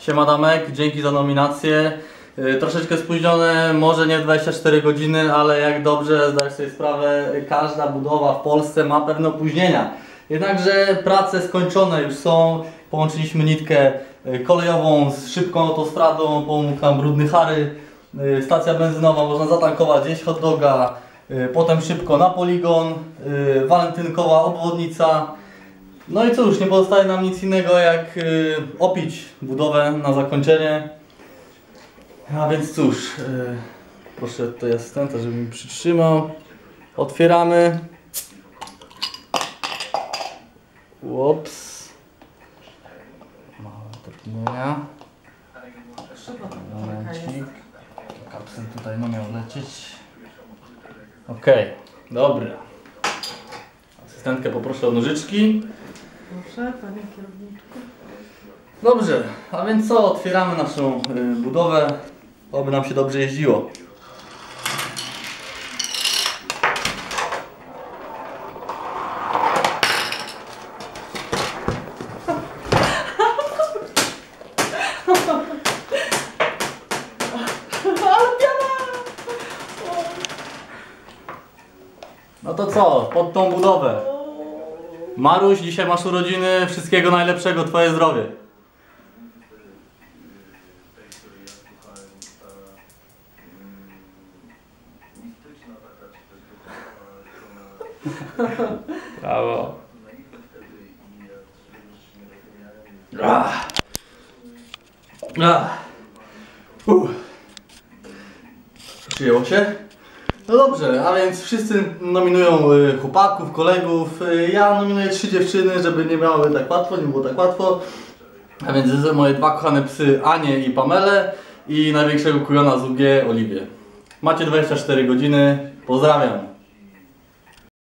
Siema Damek, dzięki za nominację. Y, Troszeczkę spóźnione, może nie w 24 godziny, ale jak dobrze zdajesz sobie sprawę, każda budowa w Polsce ma pewne opóźnienia. Jednakże prace skończone już są. Połączyliśmy nitkę y, kolejową z szybką autostradą, pomógł nam brudny Harry. Y, Stacja benzynowa, można zatankować, zjeść hot doga, potem szybko na poligon, walentynkowa obwodnica. No i cóż, nie pozostaje nam nic innego jak y, opić budowę na zakończenie. A więc cóż, y, proszę tutaj asystenta, żeby mi przytrzymał. Otwieramy. Łops. Małe drgnienia. Momencik. Kapsel tutaj no miał lecieć. Okej, dobry. Asystentkę poproszę o nożyczki. Proszę, panie kierowniczku. Dobrze, a więc co? Otwieramy naszą y, budowę. Oby nam się dobrze jeździło. No to co? Pod tą budowę. Maruś, dzisiaj masz urodziny. Wszystkiego najlepszego, twoje zdrowie. Brawo. Ah. Ah. Przyjęło się? No dobrze, a więc wszyscy nominują y, chłopaków, kolegów. Y, ja nominuję trzy dziewczyny, żeby nie miały tak łatwo, nie było tak łatwo. A więc ze moje dwa kochane psy Anię i Pamelę i największego kujona z UG Oliwię. Macie 24 godziny. Pozdrawiam.